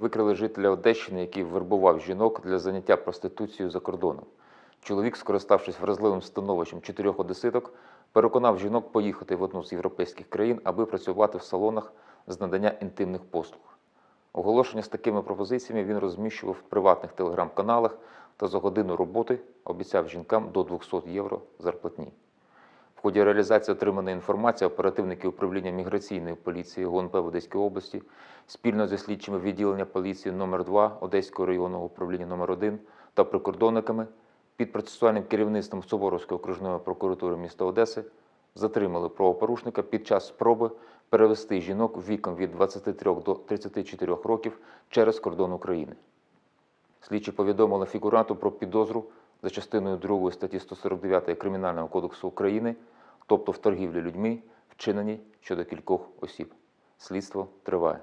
Викрили жителя Одещини, який вербував жінок для заняття проституцією за кордоном. Чоловік, скориставшись вразливим становищем чотирьох одеситок, переконав жінок поїхати в одну з європейських країн, аби працювати в салонах з надання інтимних послуг. Оголошення з такими пропозиціями він розміщував в приватних телеграм-каналах та за годину роботи обіцяв жінкам до 200 євро зарплатні. В ході реалізації отриманої інформації оперативники управління міграційної поліції ГУНП в Одеській області спільно зі слідчими відділення поліції номер 2 Одеського районного управління номер 1 та прикордонниками під процесуальним керівництвом Суворовської окружної прокуратури міста Одеси затримали правопорушника під час спроби перевести жінок віком від 23 до 34 років через кордон України. Слідчі повідомили фігуранту про підозру за частиною 2 статті 149 Кримінального кодексу України, тобто в торгівлі людьми, вчинені щодо кількох осіб. Слідство триває.